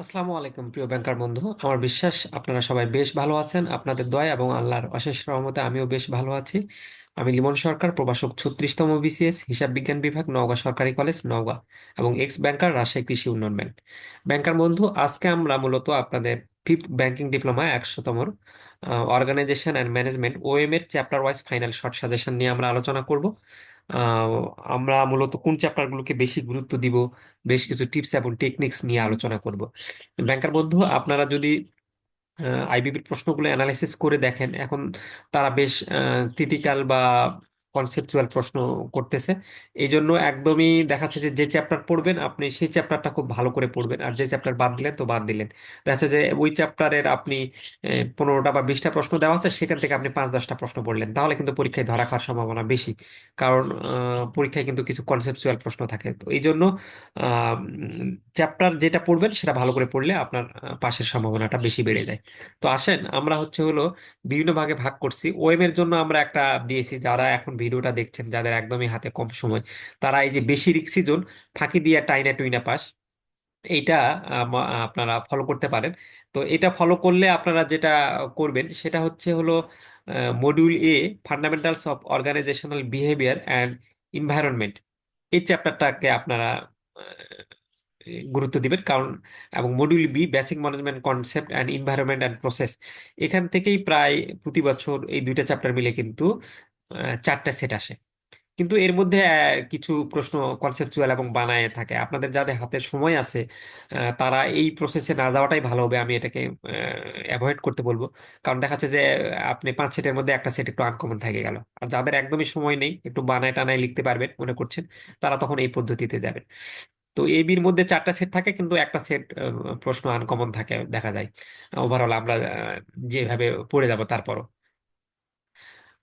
আসসালামু আলাইকুম, প্রিয় ব্যাংকার বন্ধু। আমার বিশ্বাস, আপনারা সবাই বেশ ভালো আছেন। আপনাদের দয়া এবং আল্লাহর অশেষ রহমতে আমিও বেশ ভালো আছি। আমি লিমন সরকার, প্রভাষক ছত্রিশতম বিসিএস, হিসাব বিজ্ঞান বিভাগ, নওগাঁ সরকারি কলেজ, নওগাঁ এবং এক্স ব্যাংকার, রাজশাহী কৃষি উন্নয়ন ব্যাংক। ব্যাংকার বন্ধু, আজকে আমরা মূলত আপনাদের ফিফথ ব্যাংকিং ডিপ্লোমা একশোতম অর্গানাইজেশন অ্যান্ড ম্যানেজমেন্ট ওএম এর chapter wise final short suggestion নিয়ে আমরা আলোচনা করব। আমরা মূলত কোন চ্যাপ্টারগুলোকে বেশি গুরুত্ব দিব, বেশ কিছু টিপস এবং টেকনিক্স নিয়ে আলোচনা করব। ব্যাংকার বন্ধু, আপনারা যদি আইবিবির প্রশ্নগুলো অ্যানালাইসিস করে দেখেন, এখন তারা বেশ ক্রিটিক্যাল বা কনসেপচুয়াল প্রশ্ন করতেছে। এই জন্য একদমই দেখাচ্ছে যে যে চ্যাপ্টার পড়বেন, আপনি সেই চ্যাপ্টারটা খুব ভালো করে পড়বেন। আর যে চ্যাপ্টার বাদ দিলেন, তো বাদ দিলেন। দেখা যাচ্ছে যে, ওই চ্যাপ্টারের আপনি পনেরোটা বা বিশটা প্রশ্ন দেওয়া আছে, সেখান থেকে আপনি পাঁচ, দশটা প্রশ্ন পড়লেন। তাহলে কিন্তু পরীক্ষায় ধরা খাওয়ার সম্ভাবনা বেশি। কারণ পরীক্ষায় কিন্তু কিছু কনসেপচুয়াল প্রশ্ন থাকে। তো এই জন্য চ্যাপ্টার যেটা পড়বেন, সেটা ভালো করে পড়লে আপনার পাশের সম্ভাবনাটা বেশি বেড়ে যায়। তো আসেন, আমরা হচ্ছে হলো বিভিন্ন ভাগে ভাগ করছি। ওয়েব এর জন্য আমরা একটা দিয়েছি, যারা এখন ভিডিওটা দেখছেন যাদের একদমই হাতে কম সময়, তারা এই যে বেশি রিক্সি জোন ফাঁকি দিয়ে টাইনা টুইনা পাস এইটা আপনারা ফলো করতে পারেন। তো এটা ফলো করলে আপনারা যেটা করবেন সেটা হচ্ছে হলো module A fundamentals of organisational behaviour and environment এই চ্যাপ্টারটাকে আপনারা গুরুত্ব দিবেন। কারণ, এবং module B basic management concept and environment and process এখান থেকেই প্রায় প্রতি বছর এই দুইটা চ্যাপ্টার মিলে কিন্তু চারটা সেট আসে। কিন্তু এর মধ্যে কিছু প্রশ্ন কনসেপচুয়াল এবং বানায় থাকে। আপনাদের যাদের হাতে সময় আছে তারা এই প্রসেসে না যাওয়াটাই ভালো হবে, আমি এটাকে অ্যাভয়েড করতে বলব। কারণ দেখা যাচ্ছে যে, আপনি পাঁচ সেটের মধ্যে একটা সেট একটু আনকমন থেকে গেল। আর যাদের একদমই সময় নেই, একটু বানায় টানায় লিখতে পারবেন, মনে করছেন, তারা তখন এই পদ্ধতিতে যাবেন। তো এ বির মধ্যে চারটা সেট থাকে, কিন্তু একটা সেট প্রশ্ন আনকমন থাকে, দেখা যায়। ওভারঅল আমরা যেভাবে পড়ে যাব তারপরও।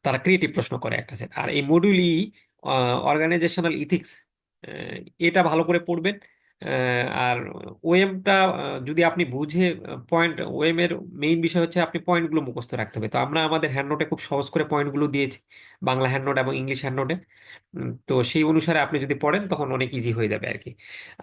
তারা ক্রিয়েটিভ প্রশ্ন করে একটা সেট আর এই মডিউল ই অর্গানাইজেশনাল ইথিক্স এটা ভালো করে পড়বেন। আর ওয়েমটা যদি আপনি বুঝে পয়েন্ট ওএম এর মেইন বিষয় হচ্ছে আপনি পয়েন্টগুলো মুখস্থ রাখতে হবে। তো আমরা আমাদের হ্যান্ড নোটে খুব সহজ করে পয়েন্টগুলো দিয়েছি, বাংলা হ্যান্ড নোট এবং ইংলিশ হ্যান্ড নোটে তো সেই অনুসারে আপনি যদি পড়েন, তখন অনেক ইজি হয়ে যাবে আর কি।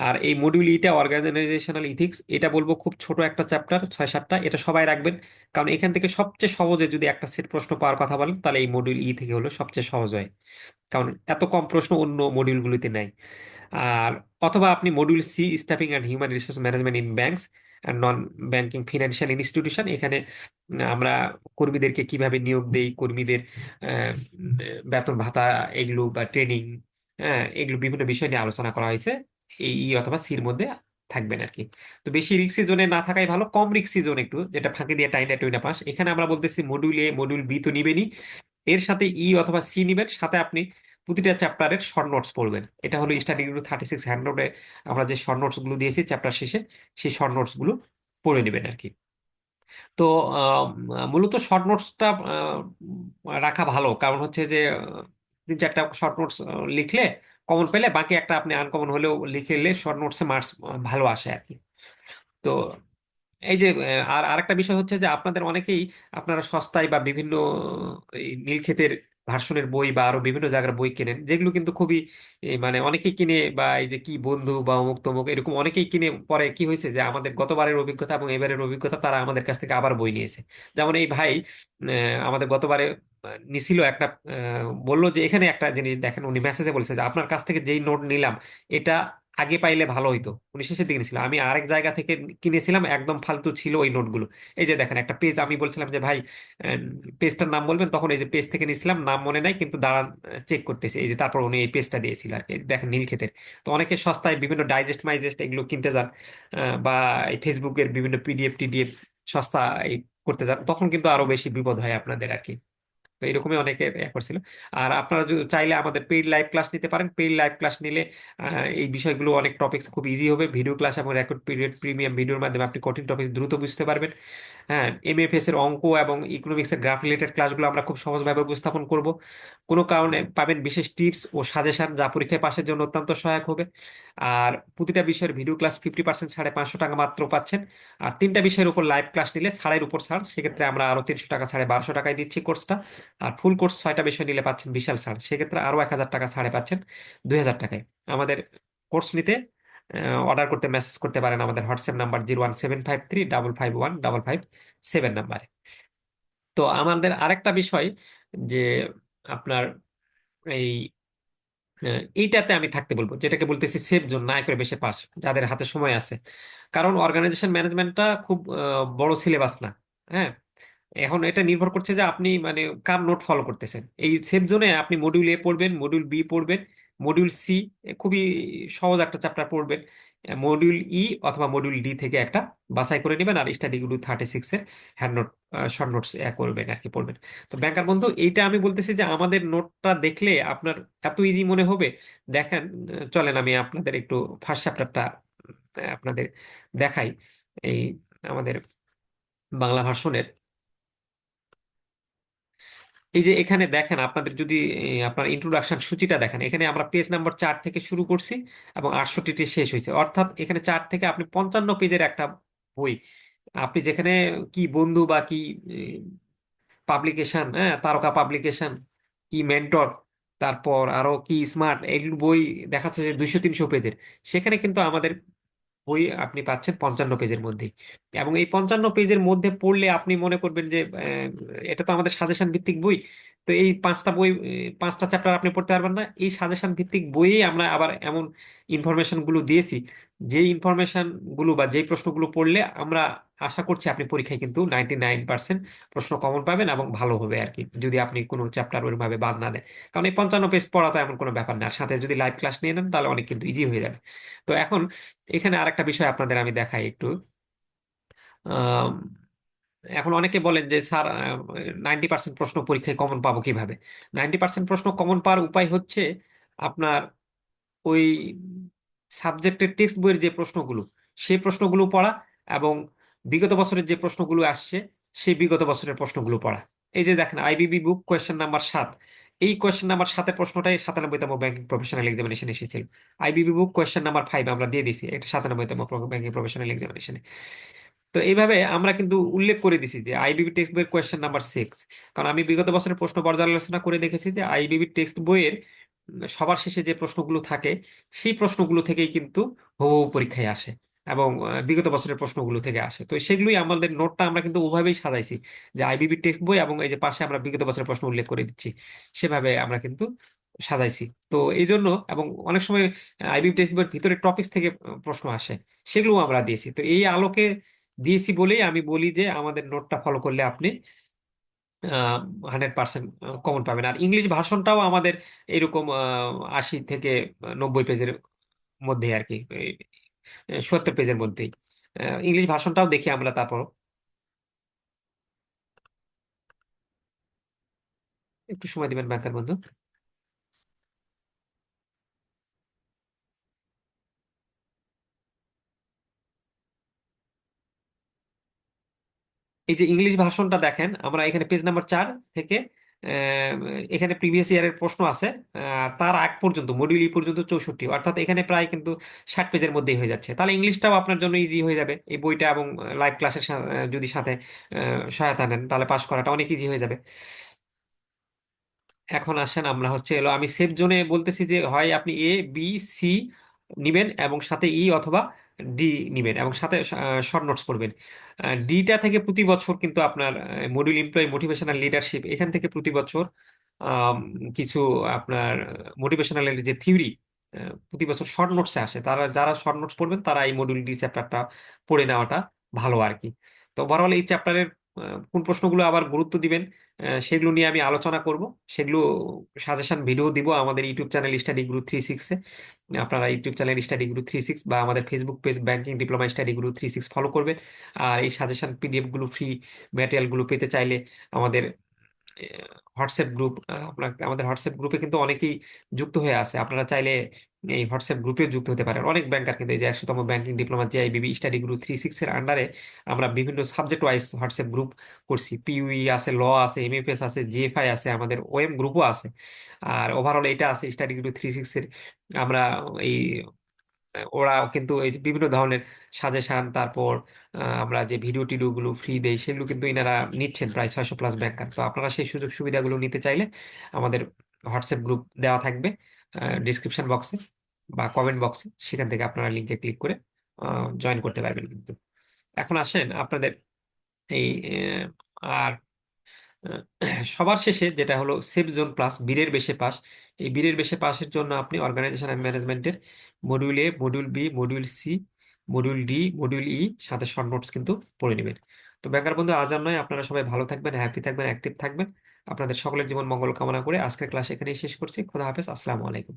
আর এই মডিউল ইটা অর্গানাইজেশনাল ইথিক্স এটা বলব খুব ছোট একটা চ্যাপ্টার ছয় সাতটা, এটা সবাই রাখবেন। কারণ এখান থেকে সবচেয়ে সহজে যদি একটা সেট প্রশ্ন পাওয়ার কথা বলেন, তাহলে এই মডিউল ই থেকে হলো সবচেয়ে সহজ হয়। কারণ এত কম প্রশ্ন অন্য মডিউলগুলিতে নাই। আর অথবা আপনি module C staffing and human resource management in banks and non banking financial institution এখানে আমরা কর্মীদেরকে কীভাবে নিয়োগ দেই, কর্মীদের বেতন ভাতা এগুলো বা ট্রেনিং হ্যাঁ এগুলো বিভিন্ন বিষয় নিয়ে আলোচনা করা হয়েছে, এই ই অথবা সির মধ্যে থাকবেন আর কি। তো বেশি রিক্সি জোনে না থাকাই ভালো, কম রিক্সি জোন একটু, যেটা ফাঁকি দিয়ে টাইনা টুইনা পাস। এখানে আমরা বলতেছি মডিউল এ মডিউল বি তো নিবেনই, এর সাথে ই অথবা সি নিবেন, সাথে আপনি প্রতিটা চ্যাপ্টারের শর্ট নোটস পড়বেন। এটা হলো study group thirty six hand নোটে আমরা যে শর্ট নোটসগুলো দিয়েছি চ্যাপ্টার শেষে, সেই শর্ট নোটসগুলো পড়ে নেবেন আর কি তো মূলত শর্ট নোটসটা রাখা ভালো। কারণ হচ্ছে যে, তিন চারটা শর্ট নোটস লিখলে কমন পেলে বাকি একটা আপনি আনকমন হলেও লিখে নিলে শর্ট নোটসে মার্কস ভালো আসে আর কি তো, এই যে আর আরেকটা বিষয় হচ্ছে যে আপনাদের অনেকেই আপনারা সস্তায় বা বিভিন্ন নীলক্ষেতের ভার্সনের বই বা আরও বিভিন্ন জায়গার বই কেনেন। যেগুলো কিন্তু খুবই মানে অনেকেই কিনে বা এই যে কি বন্ধু বা অমুক তমুক এরকম অনেকেই কিনে পরে কি হয়েছে যে আমাদের গতবারের অভিজ্ঞতা এবং এবারের অভিজ্ঞতা তারা আমাদের কাছ থেকে আবার বই নিয়েছে। যেমন এই ভাই আমাদের গতবারে নিছিল একটা বলল যে এখানে একটা জিনিস দেখেন, উনি মেসেজে বলছে যে, আপনার কাছ থেকে যেই নোট নিলাম, এটা আগে পাইলে ভালো হইতো। উনি শেষের দিকে নিয়েছিল। আমি আরেক জায়গা থেকে কিনেছিলাম, একদম ফালতু ছিল ওই নোটগুলো। এই যে দেখেন, একটা পেজ আমি বলছিলাম যে, ভাই পেজটার নাম বলবেন? তখন এই যে পেজ থেকে নিয়েছিলাম, নাম মনে নাই, কিন্তু দাঁড়ান চেক করতেছে। এই যে তারপর উনি এই পেজটা দিয়েছিল আর কি। দেখেন, নীলক্ষেতের। তো অনেকে সস্তায় বিভিন্ন ডাইজেস্ট মাইজেস্ট এগুলো কিনতে যান বা এই ফেসবুকের বিভিন্ন পিডিএফ টিডিএফ সস্তা এই করতে যান, তখন কিন্তু আরও বেশি বিপদ হয় আপনাদের আর কি। তো এরকমই অনেকে করছিল। আর আপনারা যদি চাইলে আমাদের পেইড লাইভ ক্লাস নিতে পারেন। পেইড লাইভ ক্লাস নিলে এই বিষয়গুলো অনেক টপিকস খুব ইজি হবে। ভিডিও ক্লাস এবং রেকর্ড পিরিয়ড প্রিমিয়াম ভিডিওর মাধ্যমে আপনি কঠিন টপিক দ্রুত বুঝতে পারবেন। হ্যাঁ এমএফএস এর অঙ্ক এবং ইকোনমিক্সের গ্রাফ রিলেটেড ক্লাসগুলো আমরা খুব সহজভাবে উপস্থাপন করব। কোনো কারণে পাবেন বিশেষ টিপস ও সাজেশন যা পরীক্ষায় পাশের জন্য অত্যন্ত সহায়ক হবে। আর প্রতিটা বিষয়ের ভিডিও ক্লাস ফিফটি পার্সেন্ট সাড়ে পাঁচশো টাকা মাত্র পাচ্ছেন। আর তিনটা বিষয়ের উপর লাইভ ক্লাস নিলে ছাড়ের উপর ছাড়। সেক্ষেত্রে আমরা আরও তিনশো টাকা সাড়ে বারোশো টাকায় দিচ্ছি কোর্সটা আর ফুল কোর্স ছয়টা বিষয় নিলে পাচ্ছেন বিশাল ছাড় সেক্ষেত্রে আরও এক হাজার টাকা ছাড়ে পাচ্ছেন দুই হাজার টাকায়। আমাদের কোর্স নিতে অর্ডার করতে মেসেজ করতে পারেন আমাদের WhatsApp number zero one seven five three double five one double five seven নাম্বারে তো আমাদের আরেকটা বিষয় যে আপনার এই এইটাতে আমি থাকতে বলব, যেটাকে বলতেছি সেফ জোন না করে বেশি পাস, যাদের হাতে সময় আছে। কারণ অর্গানাইজেশন ম্যানেজমেন্টটা খুব বড় সিলেবাস না হ্যাঁ? এখন এটা নির্ভর করছে যে আপনি মানে কার নোট ফলো করতেছেন। এই সেফ জোনে আপনি মডিউল এ পড়বেন মডিউল বি পড়বেন মডিউল সি খুবই সহজ একটা চ্যাপ্টার পড়বেন। মডিউল ই অথবা মডিউল ডি থেকে একটা বাছাই করে নেবেন আর স্টাডি গুলো থার্টি সিক্স এর হ্যান্ড নোট শর্ট নোটস করবেন আর কি পড়বেন। তো ব্যাংকার বন্ধু, এইটা আমি বলতেছি যে আমাদের নোটটা দেখলে আপনার এত ইজি মনে হবে? দেখেন, চলেন আমি আপনাদের একটু ফার্স্ট চ্যাপ্টারটা আপনাদের দেখাই। এই আমাদের বাংলা ভার্সনের এই যে এখানে দেখেন, আপনাদের যদি আপনার ইন্ট্রোডাকশন সূচিটা দেখেন, এখানে আমরা পেজ নাম্বার চার থেকে শুরু করছি এবং আটষট্টিটি শেষ হয়েছে। অর্থাৎ এখানে চার থেকে আপনি পঞ্চান্ন পেজের একটা বই। আপনি যেখানে কি বন্ধু বা কি পাবলিকেশন হ্যাঁ তারকা পাবলিকেশন কি মেন্টর তারপর আরও কি স্মার্ট এই বই দেখাচ্ছে যে দুইশো তিনশো পেজের। সেখানে কিন্তু আমাদের বই আপনি পাচ্ছেন পঞ্চান্ন পেজের মধ্যে এবং এই পঞ্চান্ন পেজের মধ্যে পড়লে আপনি মনে করবেন যে এটা তো আমাদের সাজেশন ভিত্তিক বই। তো এই পাঁচটা বই পাঁচটা চ্যাপ্টার আপনি পড়তে পারবেন না। এই সাজেশন ভিত্তিক বইয়ে আমরা আবার এমন ইনফরমেশনগুলো দিয়েছি। যে ইনফরমেশনগুলো বা যে প্রশ্নগুলো পড়লে আমরা আশা করছি আপনি পরীক্ষায় কিন্তু নাইনটি নাইন পার্সেন্ট প্রশ্ন কমন পাবেন এবং ভালো হবে আর কি যদি আপনি কোনো চ্যাপ্টার ওইভাবে বাদ না দেন। কারণ এই পঞ্চান্ন পেজ পড়া তো এমন কোনো ব্যাপার না আর সাথে যদি লাইভ ক্লাস নিয়ে নেন তাহলে অনেক কিন্তু ইজি হয়ে যাবে। তো এখন এখানে আরেকটা বিষয় আপনাদের আমি দেখাই একটু। আম, এখন অনেকে বলেন যে, স্যার নাইনটি পার্সেন্ট প্রশ্ন পরীক্ষায় কমন পাবো কীভাবে? নাইনটি পার্সেন্ট প্রশ্ন কমন পাওয়ার উপায় হচ্ছে আপনার ওই সাবজেক্টের টেক্সট বইয়ের যে প্রশ্নগুলো, সেই প্রশ্নগুলো পড়া এবং বিগত বছরের যে প্রশ্নগুলো আসছে, সেই বিগত বছরের প্রশ্নগুলো পড়া। এই যে দেখেন, আইবিবি বুক কোয়েশ্চেন নাম্বার সাত। এই কোয়েশ্চেন নাম্বার সাতের প্রশ্নটাই সাতানব্বইতম ব্যাংকিং প্রফেশনাল এক্সামিনেশন এসেছিল। IBB book question number five আমরা দিয়ে দিছি এটা সাতানব্বইতম ব্যাংকিং প্রফেশনাল এক্সামিনেশনে তো এইভাবে আমরা কিন্তু উল্লেখ করে দিছি যে আইবিবি টেক্সট বইয়ের কোয়েশ্চেন নাম্বার সিক্স কারণ আমি বিগত বছরের প্রশ্ন পর্যালোচনা করে দেখেছি যে আইবিবি টেক্সট বইয়ের সবার শেষে যে প্রশ্নগুলো থাকে, সেই প্রশ্নগুলো থেকেই কিন্তু হুবহু পরীক্ষায় আসে এবং বিগত বছরের প্রশ্নগুলো থেকে আসে। তো সেগুলোই আমাদের নোটটা আমরা কিন্তু ওভাবেই সাজাইছি যে আইবিবি টেক্সট বই এবং এই যে পাশে আমরা বিগত বছরের প্রশ্ন উল্লেখ করে দিচ্ছি, সেভাবে আমরা কিন্তু সাজাইছি। তো এই জন্য এবং অনেক সময় আইবিবি টেক্সট বইয়ের ভিতরে টপিকস থেকে প্রশ্ন আসে, সেগুলোও আমরা দিয়েছি। তো এই আলোকে দিয়েছি বলেই আমি বলি যে আমাদের নোটটা ফলো করলে আপনি হান্ড্রেড পার্সেন্ট কমন পাবেন। আর ইংলিশ ভার্সনটাও আমাদের এরকম আশি থেকে নব্বই পেজের মধ্যে আর কি সত্তর পেজের মধ্যেই। ইংলিশ ভার্সনটাও দেখি আমরা তারপর। একটু সময় দিবেন ব্যাংকার বন্ধু। এই যে ইংলিশ ভার্সনটা দেখেন, আমরা এখানে পেজ নাম্বার চার থেকে এখানে প্রিভিয়াস ইয়ারের প্রশ্ন আছে তার আগ পর্যন্ত মডিউল ই পর্যন্ত চৌষট্টি, অর্থাৎ এখানে প্রায় কিন্তু ষাট পেজের মধ্যেই হয়ে যাচ্ছে। তাহলে ইংলিশটাও আপনার জন্য ইজি হয়ে যাবে। এই বইটা এবং লাইভ ক্লাসের যদি সাথে সহায়তা নেন, তাহলে পাশ করাটা অনেক ইজি হয়ে যাবে। এখন আসেন আমরা হচ্ছে এলো, আমি সেফ জোনে বলতেছি যে হয় আপনি এ বি সি নিবেন এবং সাথে ই অথবা ডি নিবেন এবং সাথে শর্ট নোটস পড়বেন। ডিটা থেকে প্রতি বছর কিন্তু আপনার মডিউল এমপ্লয়ি মোটিভেশনাল লিডারশিপ এখান থেকে প্রতি বছর কিছু আপনার মোটিভেশনাল যে থিওরি প্রতি বছর শর্ট নোটসে আসে। তারা, যারা শর্ট নোটস পড়বেন, তারা এই মডিউল ডি চ্যাপ্টারটা পড়ে নেওয়াটা ভালো আর কি। তো ওভারঅল এই চ্যাপ্টারের কোন প্রশ্নগুলো আবার গুরুত্ব দিবেন সেগুলো নিয়ে আমি আলোচনা করব। সেগুলো সাজেশন ভিডিও দিব আমাদের YouTube channel study Guru three সিক্সে আপনারা YouTube channel study Guru three six বা আমাদের Facebook page banking diploma study Guru three six follow করবেন। আর এই সাজেশন পিডিএফগুলো ফ্রি ম্যাটেরিয়ালগুলো পেতে চাইলে আমাদের হোয়াটসঅ্যাপ গ্রুপ আপনার, আমাদের হোয়াটসঅ্যাপ গ্রুপে কিন্তু অনেকেই যুক্ত হয়ে আছে। আপনারা চাইলে এই হোয়াটসঅ্যাপ গ্রুপে যুক্ত হতে পারেন। অনেক ব্যাংকার কিন্তু এই যে একশোতম banking diploma JAIBB study group three six এর আন্ডারে আমরা বিভিন্ন সাবজেক্ট ওয়াইজ হোয়াটসঅ্যাপ গ্রুপ করছি। পিইউই আছে ল আছে এমএফএস আছে জিএফআই আছে, আমাদের ওএম গ্রুপও আছে। আর ওভারঅল এটা আছে স্টাডি গ্রুপ থ্রি সিক্স এর। আমরা এই, ওরা কিন্তু এই বিভিন্ন ধরনের সাজেশান তারপর আমরা যে ভিডিও টিডিও গুলো ফ্রি দেই, সেগুলো কিন্তু ইনারা নিচ্ছেন প্রায় ছয়শো প্লাস ব্যাংকার তো আপনারা সেই সুযোগ সুবিধাগুলো নিতে চাইলে আমাদের হোয়াটসঅ্যাপ গ্রুপ দেওয়া থাকবে। ডিসক্রিপশন বক্সে বা কমেন্ট বক্সে সেখান থেকে আপনারা লিঙ্কে ক্লিক করে জয়েন করতে পারবেন কিন্তু। এখন আসেন আপনাদের এই আর সবার শেষে যেটা হলো সেফ জোন প্লাস বীরের বেশে পাস এই বীরের বেশে পাসের জন্য আপনি অর্গানাইজেশন অ্যান্ড ম্যানেজমেন্টের module A module B module C module D module E সাথে শর্ট নোটস কিন্তু পড়ে নেবেন। তো ব্যাংকার বন্ধু, আজ আর নয়। আপনারা সবাই ভালো থাকবেন হ্যাপি থাকবেন অ্যাক্টিভ থাকবেন। আপনাদের সকলের জীবন মঙ্গল কামনা করে আজকের ক্লাস এখানেই শেষ করছি। খোদা হাফেজ, আসসালামু আলাইকুম।